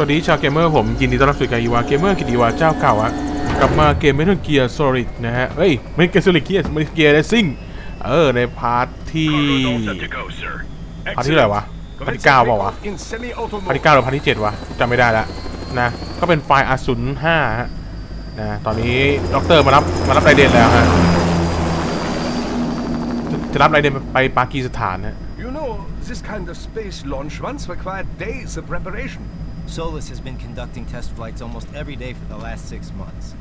สวัสดีชาวเกมเมอร์ผมยินดีต้อนรับสู่การอีวาเกมเมอร์กิติวาเจ้าเก่าอะกลับมาเกมเมทัลเกียร์โซลิดนะฮะเอ้ยไม่เกมโซลิดเกียร์มันเกียร์เรซิ่งเออในพาร์ทที่พาร์ทที่เท่าไหร่วะพาร์ทที่เก้าเปล่าวะพาร์ทที่เก้าหรือพาร์ทที่เจ็ดวะจำไม่ได้ละนะก็เป็นไฟล์อาศูนย์ห้าฮะนะตอนนี้ด็อกเตอร์มารับมารับไรเดนแล้วฮะจะจะรับไรเดนไปปากีสถานฮะ You know, this kind of space launch once required days of preparation. Solus has been conducting test flights almost every day for the last six months.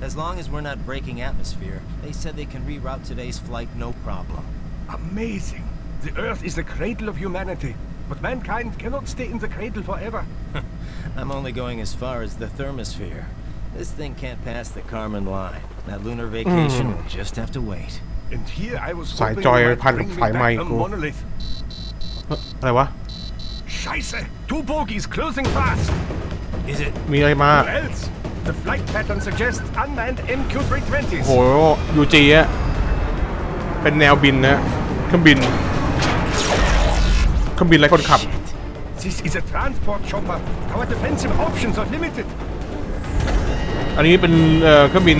As long as we're not breaking atmosphere, they said they can reroute today's flight no problem. Amazing. The Earth is the cradle of humanity, but mankind cannot stay in the cradle forever. I'm only going as far as the thermosphere. This thing can't pass the Karman line. That lunar vacation will just have to wait. And here I was Side hoping joy you might pan- bring me phải back mày a cô. monolith. เอ้ออะไรวะ Scheiße! Two bogies closing fast. Is it? มีอะไรมา Or else, the flight pattern suggests unmanned MQ-320s. โหยูจีอะเป็นแนวบินนะเครื่องบินเครื่องบินไรคนขับ Shit. This is a transport chopper. Our defensive options are limited. อันนี้เป็นเอ่อเครื่องบิน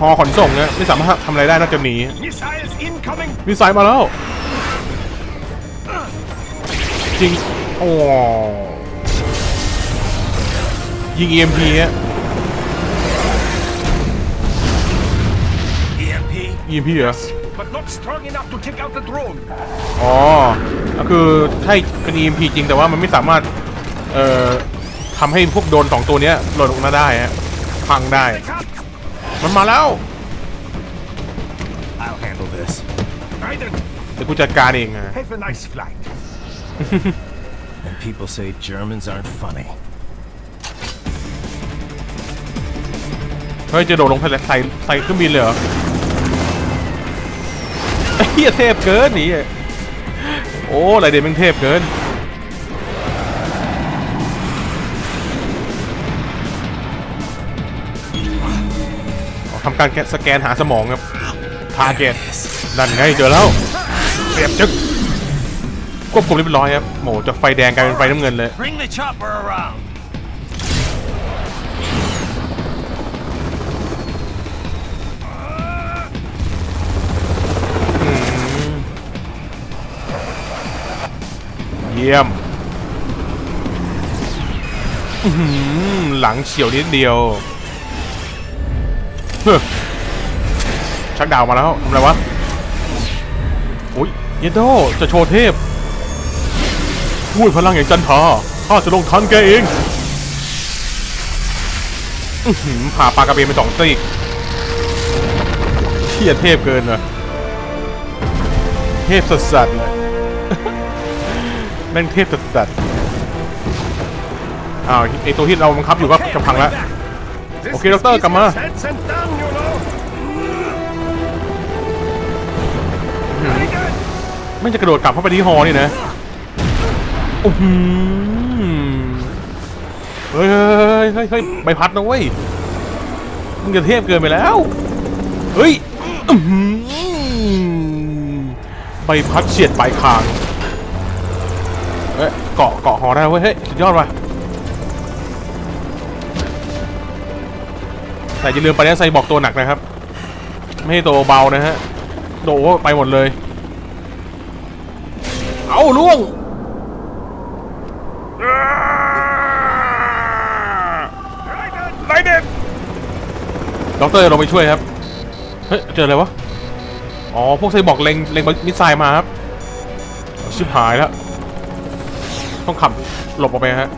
ฮอขนส่งนะไม่สามารถทำอะไรได้นอกจากหนี Missiles incoming. มีสายมาแล้ว จริง โอ้ยิง EMP ฮะ EMP? EMP เหรอ But not strong enough to take out the drone. อ๋อ ก็คือใช่เป็น EMP จริงแต่ว่ามันไม่สามารถ เอ่อทำให้พวกโดรนสองตัวเนี้ยหล่นออกมาได้ฮะ พังได้ They can't. มันมาแล้ว I'll handle this. Raiden, เดี๋ยวกูจัดการเองฮะ have a nice flight. People say Germans aren't funny. เฮ้ยจะโดดลงใส่ใส่ใส่เครื่องบินเลยเหรอไอ้เฮียเทพเกินนี่โอ้ไรเดนมันเทพเกินทำการสแกนหาสมองครับทาร์เก็ตนั่นไงเจอแล้วเสียบจึ๊ก ควบคุมเรียบร้อยครับโหจากไฟแดงกลายเป็นไฟน้ำเงินเลย Bring the chopper around. เยี่ยมอื้อหือหลังเฉียวนิดเดียวเฮ้อชักดาวมาแล้วทำอะไรวะโอ้ยเยนโดจะโชว์เทพ พูดพลังอย่างจันทาข้าจะลงทันแกเองอือหือผ่าปลากระเบนไปสองตีกเชี่ยเทพเกินเลยเทพสัสๆเลยแม่งเทพสัสๆอ้าวไอตัวที่เราบังคับอยู่ก็จะพังแล้ว This Okay, is Doctor, come easier on. said than done, you know. Raiden, ไม่จะกระโดดกลับเข้าไปที่ฮอนี่นะ อ้โหเฮ้ยเฮ้ยเฮ้ยเฮ้ยใบพัดนะเว้ยมึงจะเทพเกินไปแล้ว เฮ้ยอื้อหือใบพัดเฉียดปลายคางเอ้ยเกาะเกาะหอได้เว้ยเฮ้ยสุดยอดว่ะแต่อย่าลืมไปนะใส่บอกตัวหนักนะครับ ไม่ให้ตัวเบานะฮะ โดดไปหมดเลย เอาล่วงไรเด็ด ด็อกเตอร์ลงไปช่วยครับ เฮ้ย เจออะไรวะ อ๋อ พวกไซบอกเล็งเล็งมิสไซล์มาครับ ชิบหายแล้ว ต้องขับหลบออกไปฮะ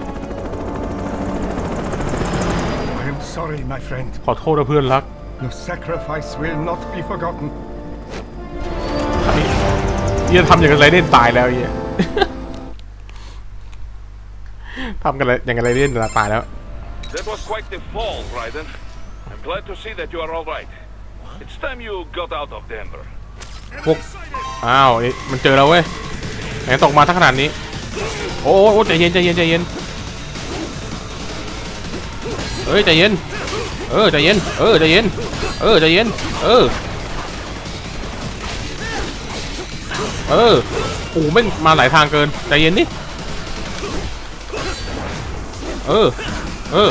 I am sorry, my friend. ขอโทษนะเพื่อนรัก Your sacrifice will not be forgotten. เฮียทำอย่างไรเด่นตายแล้วเฮียทำกันอะไรอย่างไรเด่นตายแล้ว That was quite the fall, Raiden. Glad to see that you are all right. It's time you got out of Denver. พวกอ้าวมันเจอแล้วเว้ยแหงตกมาทั้งขนาดนี้ โอ้โหใจเย็นใจเย็นใจเย็นเอ้ยใจเย็น เออใจเย็น เออใจเย็น เออใจเย็น เออ เออโอ้ไม่งมาหลายทางเกินใจเย็นนิดเออ เออ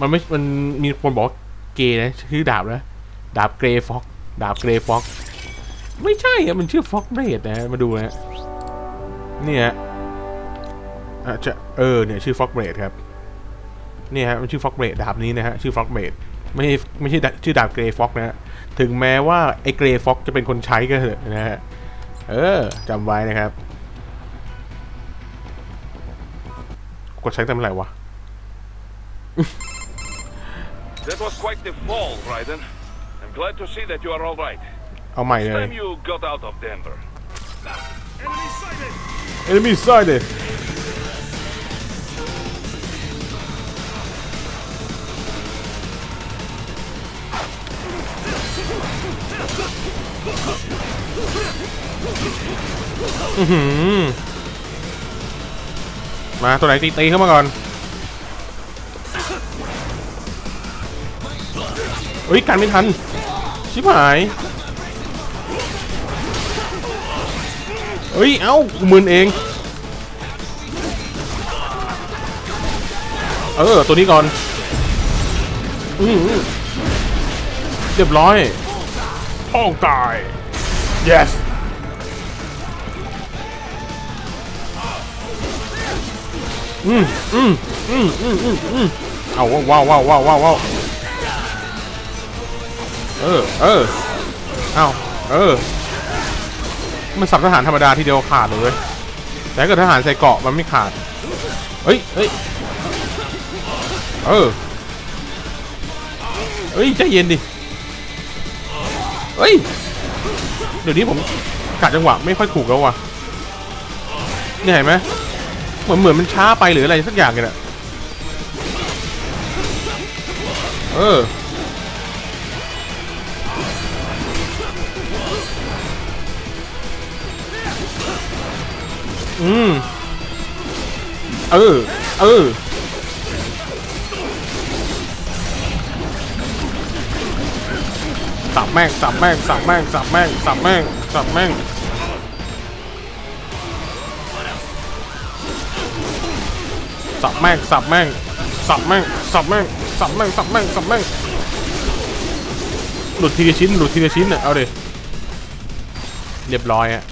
มันไม่ มันมีคนบอกเกย์นะชื่อดาบนะ ดาบเกรฟ็อก ดาบเกรฟ็อก ไม่ใช่อะมันชื่อฟ็อกเบดนะ มาดูนะเนี่ยอาจจะเออเนี่ยชื่อฟ็อกเบดครับ เนี่ยฮะมันชื่อฟ็อกเบดดาบนี้นะฮะชื่อฟ็อกเบดไม่ไม่ใช่ชื่อดาบเกรฟ็อกนะฮะถึงแม้ว่าไอ้เกรฟ็อกจะเป็นคนใช้ก็เถอะนะฮะเออจำไว้นะครับ กดใช้เต็มไรวะ That was quite the fall, Raiden. I'm glad to see that you are all right. เอาใหม่ It's เลย time you got out of Denver. enemy sighted อื้อหือมาตัวไหนตีตีเข้ามาก่อน เฮ้ยกันไม่ทัน ชิบหายเฮ้ย เอ้ากูมึนเอง เออ ตัวนี้ก่อน อือหือเรียบร้อยท้องตาย yes อืมอืมอืมอืมอืมอืมเอาว้าวว้าวว้าวว้าวว้าว เออ เออ เอาเออ มันสับทหารธรรมดาทีเดียวขาดเลย แต่เกิดทหารใส่เกาะมันไม่ขาด เฮ้ยเฮ้ย เออ เฮ้ยใจเย็นดิ เฮ้ย เดี๋ยวนี้ผมกะจังหวะไม่ค่อยถูกแล้วว่ะเนี่เห็นไหมเหมือนเหมือนมันช้าไปหรืออะไรสักอย่างเลยอะเออ อืมเออ เออ สับแม่ง สับแม่ง สับแม่ง สับแม่ง สับแม่ง สับแม่ง สับแม่ง สับแม่ง สับแม่ง สับแม่ง สับแม่ง สับแม่ง สับแม่ง หลุดทีละชิ้น หลุดทีละชิ้นเนี่ยเอาดิเรียบร้อยอะ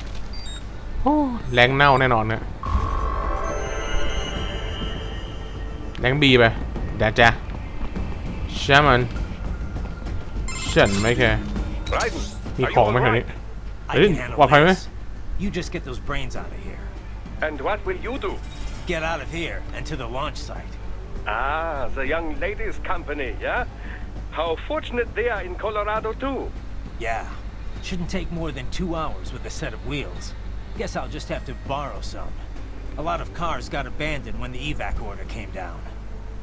แรงเน่าแน่นอนนะแรงบีไปเดี๋ยวจ้ะใช่มันฉันไม่แคร์ Raiden, มี are ของ you ไหม all แถวนี้ right? I Hey, can handle what, Jaime? this. You just get those brains out of here. And what will you do? Get out of here and to the launch site. Ah, the young ladies' company, yeah? How fortunate they are in Colorado, too. Yeah. Shouldn't take more than two hours with a set of wheels. Guess I'll just have to borrow some. A lot of cars got abandoned when the evac order came down.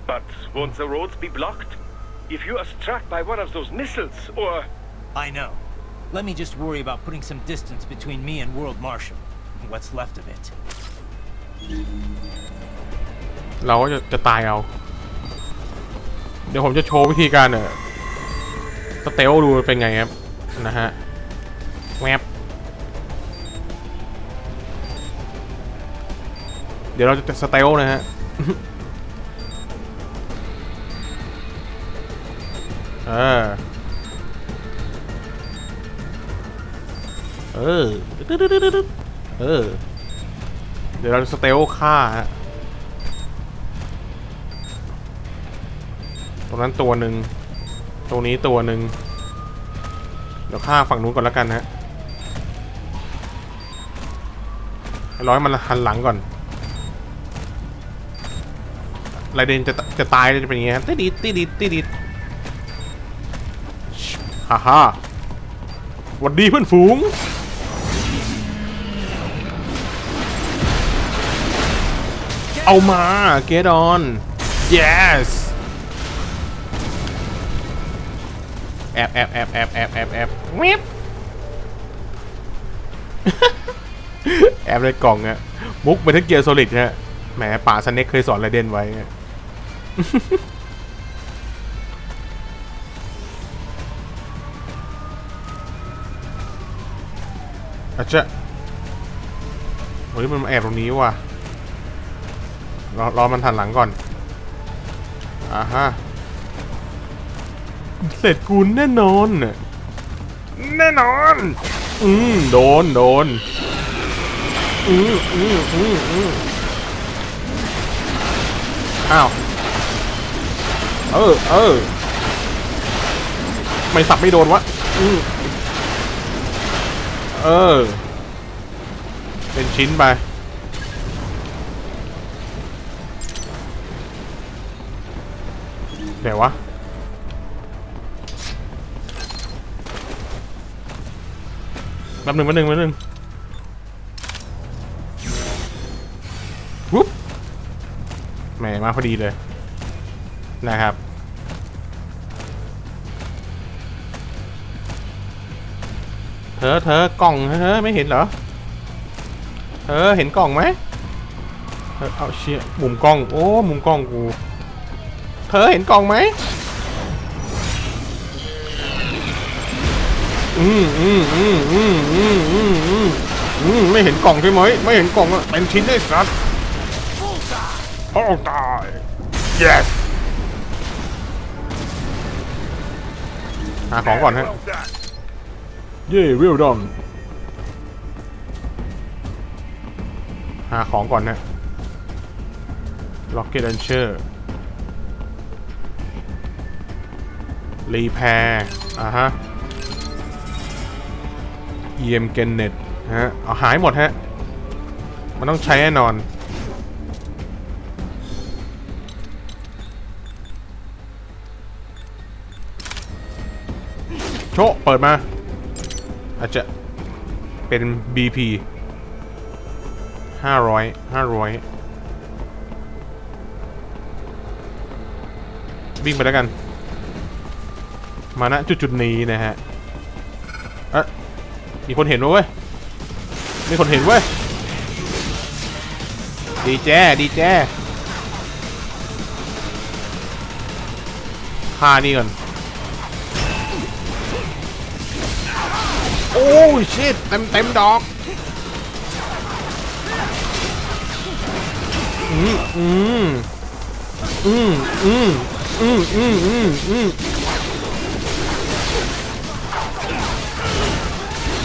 But won't the roads be blocked? If you are struck by one of those missiles, or... I know. Let me just worry about putting some distance between me and World Marshal. What's left of it. เราก็จะจะตายเอา เดี๋ยวผมจะโชว์วิธีการเออสเตลดูเป็นไงครับ นะฮะแวบ เดี๋ยวเราจะสเตลนะฮะเออเออเออ เดี๋ยวเราจะสเตลฆ่าฮะ ตรงนั้นตัวหนึ่ง ตรงนี้ตัวหนึ่ง เดี๋ยวฆ่าฝั่งนู้นก่อนแล้วกันฮะให้ร้อยมันหันหลังก่อน ไรเดนจะจะตายจะเป็นอย่างเงี้ยติดิดติดิดติดิดฮ่าฮ่าหวัดดีเพื่อนฝูง เอามา get on yes แอบแอบแอบแอบแอบแอบแอบวิบแอบในกล่องอะมุกเมทัลเกียร์โซลิดฮะแหมป่าสเน็กเคยสอนไรเดนไว้ อะอาจจะโอ้ยมันมาแอบตรงนี้ว่ะรอรอมันทันหลังก่อนอ่าฮะเสร็จกูแน่นอนน่ะแน่นอน อืมโดนโดนอืมอืมอืมอืมอ้าว เออ เออ ไม่สับไม่โดนวะอืมเออ เป็นชิ้นไปเดี๋ยววะแป๊บหนึ่งแป๊บหนึ่งแป๊บหนึ่งวุ๊บแหมมาพอดีเลยนะครับ ธอเธอกล่องเธอไม่เห็นเหรอ เธอเห็นกล่องไหมเธอเอาเชี่ยมุมกล้อง โอ้ มุมกล้องกู เธอเห็นกล่องไหม อืมอืมอืมอืมอืมอืมอืมอืมไม่เห็นกล่องใช่ไหม ไม่เห็นกล่องอะเป็นชิ้นได้สัตว์โอ้ตาย yes หาของก่อนฮะ เย่วิลดอนหาของก่อนนะล็อกเก็ต l ันเชอร์รีแพร์อะฮะ EM g e n n e t ฮะเอาหายหมดฮะ มันต้องใช้แน่นอน โชเปิดมา อาจจะเป็น BP ห้าร้อยห้าร้อยวิ่งไปแล้วกัน มาณจุดจุดนี้นะฮะเอะมีคนเห็นวะเว้ยมีคนเห็นเว้ย ดีแจ้ดีแจ้ฆ่านี่ก่อน ชิตเต็มเต็มดอกอืมอืมอืมอืมอืมอืมอืมอืม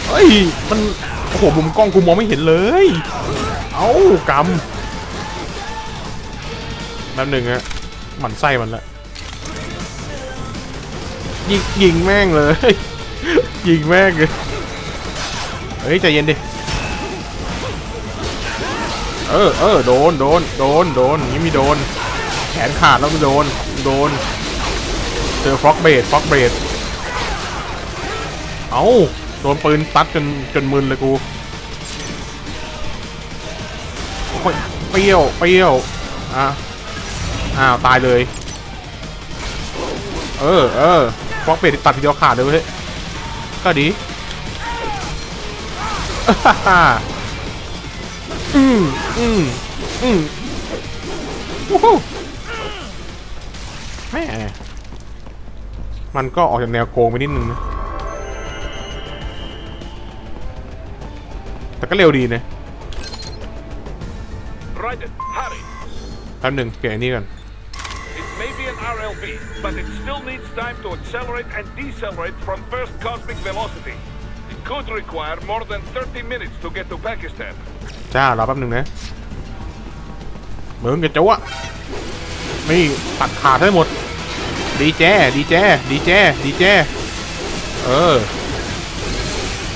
เฮ้ย มัน โอ้โหมุมกล้องกูมองไม่เห็นเลย เอ้ากำแป๊บหนึ่งฮะหมันไส้มันละยิงยิงแม่งเลย ยิงแม่งเลย เฮ้ยใจเย็นดิ เออเออโดนโดนโดนโดนย่างนี้มีโดน แขนขาดแล้วม่โดนโดน เจอฟล็อกเบดฟล็อกเบดเอาโดนปืนตัดจนจนมึนเลยกูโอ้ยเปรี้ยวเปรี้ยวอะอ้าวตายเลย เออเออฟล็อกเบดตัดทีเดียวขาดเลยเว้ยก็ดี อืมอืมอืมวู้ฮู้แม่มันก็ออกจากแนวโกงไปนิดนึงนะ แต่ก็เร็วดีนะ Raiden, hurry. แป๊บหนึ่งเปลี่ยนอันนี้ก่อน It may be an RLB, but it still needs time to accelerate and decelerate from first cosmic velocity. Could require more than 30 minutes to get to Pakistan. จ้ารอแป๊บหนึ่งนะมึงกับโจ้อะนี่ตัดขาดได้หมด ดีแจดีแจดีแจดีแจเออ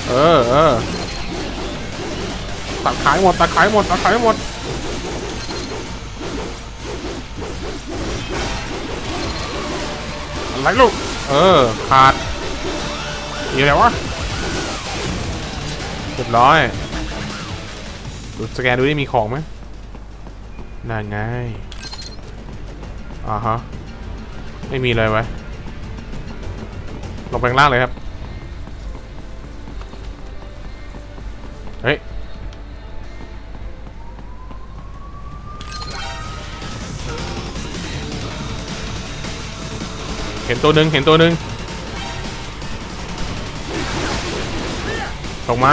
เออเออตัดขายหมดตัดขายหมดตัดขายหมดอะไรลูก เออ ขาดอยู่ไหนวะ เรียบร้อยดูสแกนดูได้มีของไหมนั่นไงอ่าฮะ ไม่มีเลยไว้ลงไปข้างล่างเลยครับ เฮ้ย เห็นตัวหนึ่งเห็นตัวหนึ่งตกมา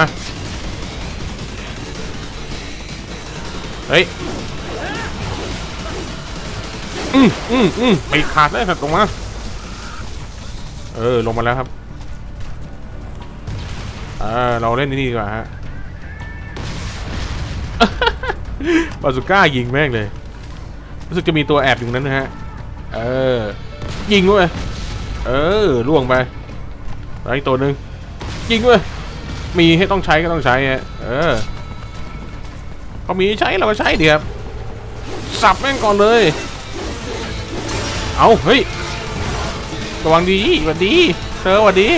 เฮ้ย อืมอืมอืมไปขาดเลยครับตรงมา เออ ลงมาแล้วครับเออเราเล่นนี่ดีกว่าฮะบาสุก้ายิงแม่งเลย รู้สึกจะมีตัวแอบอยู่นั้นนะฮะ เออ ยิงด้วยเออล่วงไปแล้วอีกตัวหนึ่งยิงด้วยมีให้ต้องใช้ก็ต้องใช้ฮะเออ เขามีใช้เราก็ใช้ดีครับสับแม่งก่อนเลย เอาเฮ้ยระวังดีสวัสดีเธอสวัสดี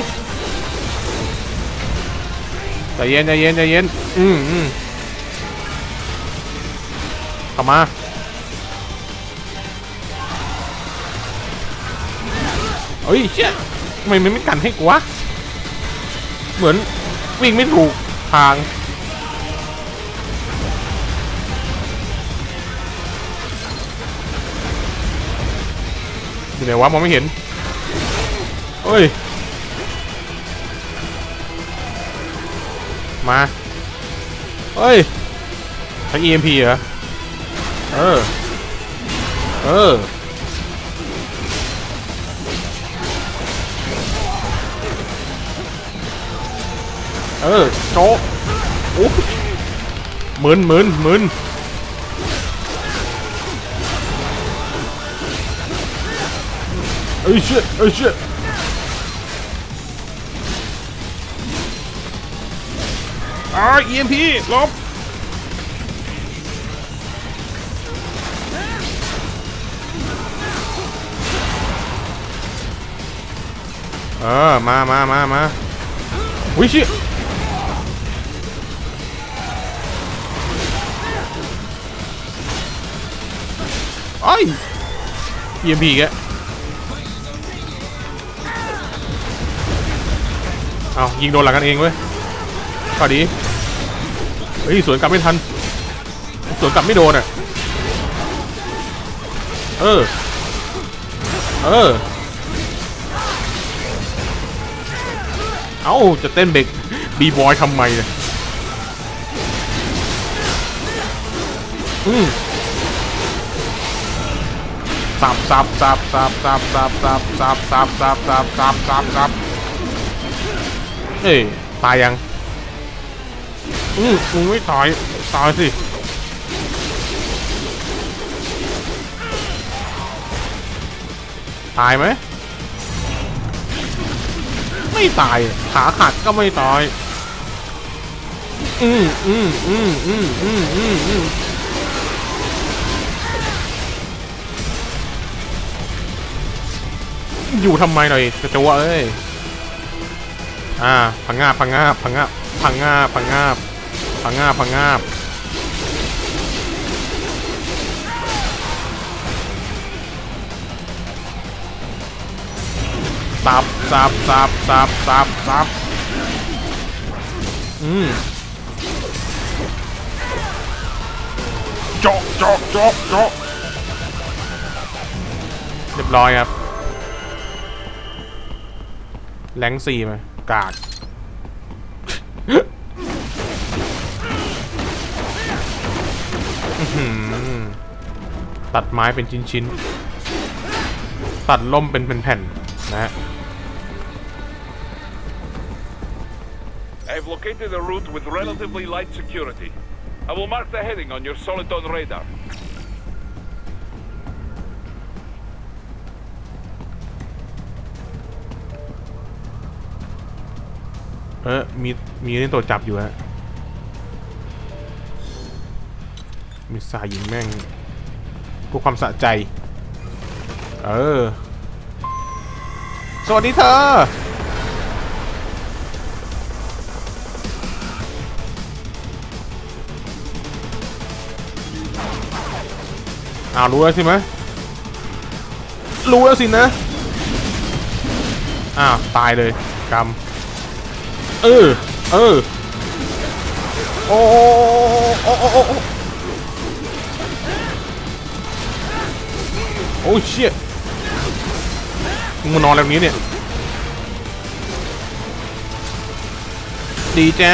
ใจเย็นใจเย็นใจเย็นอืมอืมเข้ามาเฮ้ยเชี่ยทำไมมันไม่กันให้กูวะเหมือนวิ่งไม่ถูกทาง ไหนวะมองไม่เห็นเฮ้ย มาเฮ้ยใช้ EMP เหรอ เออ เออ เออ โจะโอ้หมื่นหมื่นหมื่น Oh shit! Oh shit! Ah, EMP! ลบเออ มามามามาวิชิไอ้ EMP แก เอายิงโดนหลังกันเองเว้ยก็ดีเฮ้ยสวนกลับไม่ทันสวนกลับไม่โดนอะเออเออเอาจะเต้นเบรกบีบอยทำไมเนี่ยอืมสับสับสับสับสับสับสับสับสับสับสับสับสับสับ เอ้ยตายยังอืมมึงไม่ตายตายสิตายไหมไม่ตายขาขาดก็ไม่ตายอืมอืมอืมอืมอืมอืมอืมอยู่ทำไมหน่อยกระจัวเอ้ย อ่าพังงาบพังงาบพังงาบพังงาบพังงาบพังงาบพังงาบสับสับสับสับสับสับอืมจาะเจาะเจาะเจาะเรียบร้อยครับ แรงสี่ไหม กากตัดไม้เป็นชิ้นๆ ตัดล่มเป็นแผ่นๆ นะฮะ I've located a route with relatively light security. I will mark the heading on your Soliton radar. เออมีมีนี่ตัวจับอยู่ฮะมีสายยิงแม่งพวกความสะใจ เออ สวัสดีเธอ อ้าวรู้แล้วใช่ไหมรู้แล้วสินะ อ้าว ตายเลยกรรม เออ เออ โอ้โอโอ้โอ้โอ้เชี่ยมึงนอนแบบนี้เนี่ย ดีจ้า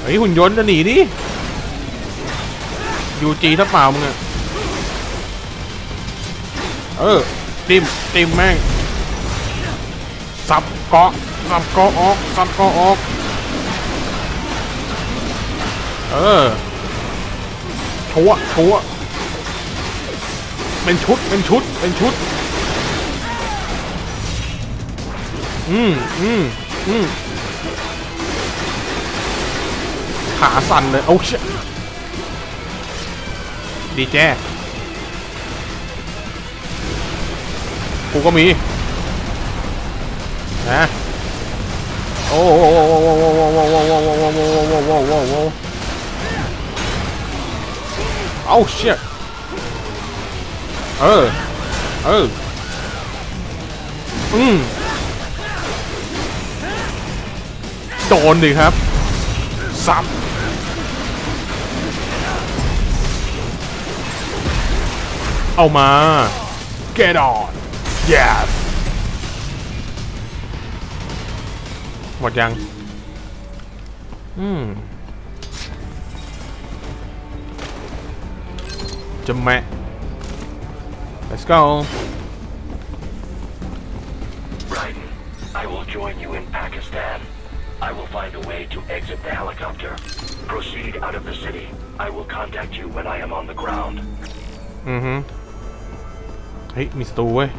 เฮ้หุ่นยนต์จะหนีดิอยู่จีถ้าเปล่ามึงอะเออ จิ้มจิ้มแม่งสับเกาะสับเกาะออกสับเกาะออกเออชัวชัวเป็นชุดเป็นชุดเป็นชุด อืมอืมอืมขาสั่นเลย โอ้ชดีแจ้ กูก็มีนะโอ้โหโอ้โหโอ้โหโอ้โหโอ้โหโอ้โหโอ้โหโอ้โหโอ้ดนดิครับ ซ้ำเอามา get on yes หมดยัง อืม จะแมะ let's go Raiden, I will join you in Pakistan. I will find a way to exit the helicopter. Proceed out of the city. I will contact you when I am on the ground. อือฮึเฮ้ย มีสตูเว้ย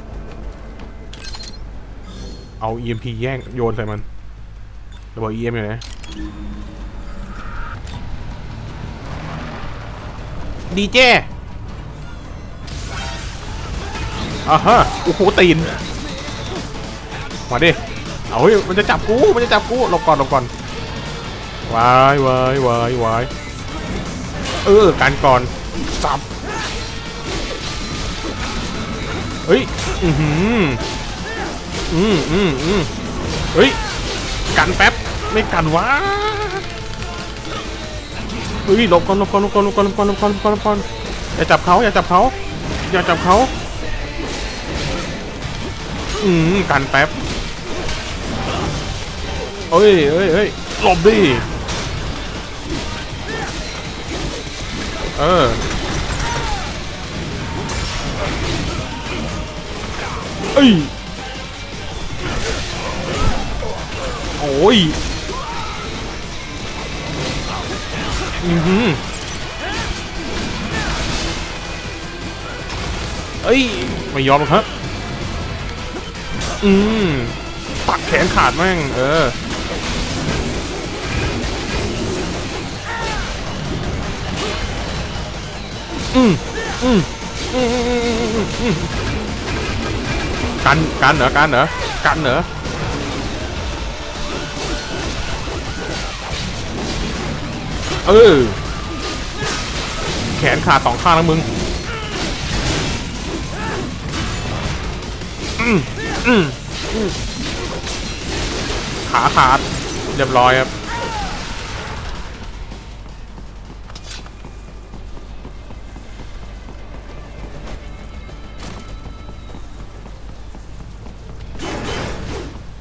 เอา EMP แย่งโยนใส่มันระเบิด EM อยู่ไหนดีเจอ่าฮะโอ้โหตีน มาดิ เอาเฮ้ย มันจะจับกู มันจะจับกูหลบก่อนหลบก่อนวายวายวายวายเออ การก่อนสับ เฮ้ย อือหือ อืมอืมอืมเฮ้ย กันแป๊บ ไม่กันวะเฮ้ยหลบก่อนหลบก่อนหลบก่อนหลบก่อนหลบก่อนหลบก่อนหลบก่อนหลบก่อนอย่าจับเขาอย่าจับเขาอย่าจับเขาอืมกันแป๊บเฮ้ยเฮ้ยเฮ้ยหลบดิ เออเอ้ย อ้ยอือหือเอ้ย ไม่ยอมครับ อืมปักแขนขาดแม่ง เออ อืมอืมอืมอืมอืมอืมกัน กันเหรอ กันเหรอ กันเหรอ เออ แขนขาดสองข้างแล้วมึง ขาขาด เรียบร้อยครับ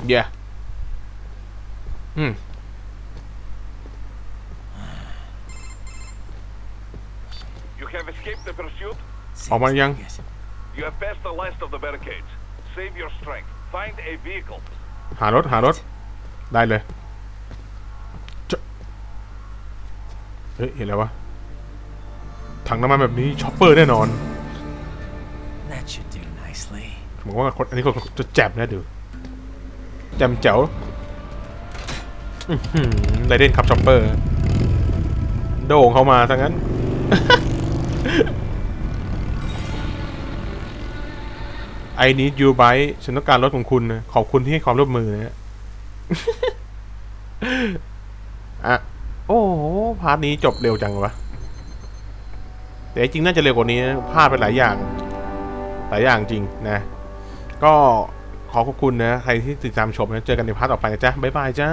Yeah. Hmm. You have escaped the pursuit. ออกมายัง You have passed the last of the barricades. Save your strength. Find a vehicle. หารถหารถ ได้เลยจะเฮ้ยเห็นแล้ววะ ถังน้ำมันแบบนี้ช็อปเปอร์แน่นอน That should do nicely. ผมว่าคนอันนี้คนจะแจบนะดูแจมแจ๋วอื้อหือไรเดนขับช็อปเปอร์ โด่งเข้ามาทั้งนั้ ไอ้นี้ยูไบฉันต้องการรถของคุณนะขอบคุณที่ให้ความร่วมมือนะฮะอะ โอ้โห พาร์ทนี้จบเร็วจังวะ แต่จริงน่าจะเร็วกว่านี้นะพลาดไปหลายอย่าง หลายอย่างจริงนะ ก็ขอขอบคุณนะ ใครที่ติดตามชมนะ เจอกันในพาร์ทต่อไปนะจ๊ะ บ๊ายบายจ้า